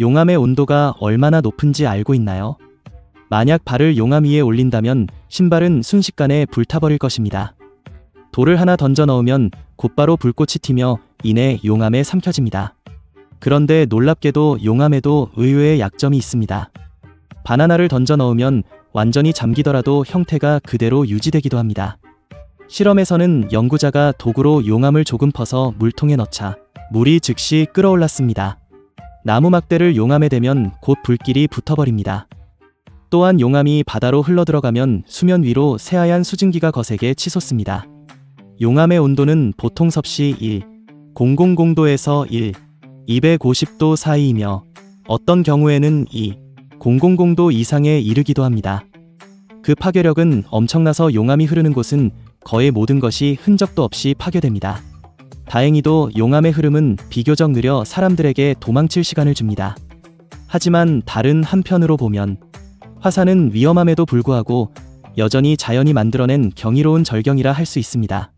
용암의 온도가 얼마나 높은지 알고 있나요? 만약 발을 용암 위에 올린다면 신발은 순식간에 불타버릴 것입니다. 돌을 하나 던져 넣으면 곧바로 불꽃이 튀며 이내 용암에 삼켜집니다. 그런데 놀랍게도 용암에도 의외의 약점이 있습니다. 바나나를 던져 넣으면 완전히 잠기더라도 형태가 그대로 유지되기도 합니다. 실험에서는 연구자가 도구로 용암을 조금 퍼서 물통에 넣자 물이 즉시 끓어올랐습니다. 나무 막대를 용암에 대면 곧 불길이 붙어버립니다. 또한 용암이 바다로 흘러들어가면 수면 위로 새하얀 수증기가 거세게 치솟습니다. 용암의 온도는 보통 섭씨 1, 000도에서 1, 250도 사이이며 어떤 경우에는 2, 000도 이상에 이르기도 합니다. 그 파괴력은 엄청나서 용암이 흐르는 곳은 거의 모든 것이 흔적도 없이 파괴됩니다. 다행히도 용암의 흐름은 비교적 느려 사람들에게 도망칠 시간을 줍니다. 하지만 다른 한편으로 보면 화산은 위험함에도 불구하고 여전히 자연이 만들어낸 경이로운 절경이라 할 수 있습니다.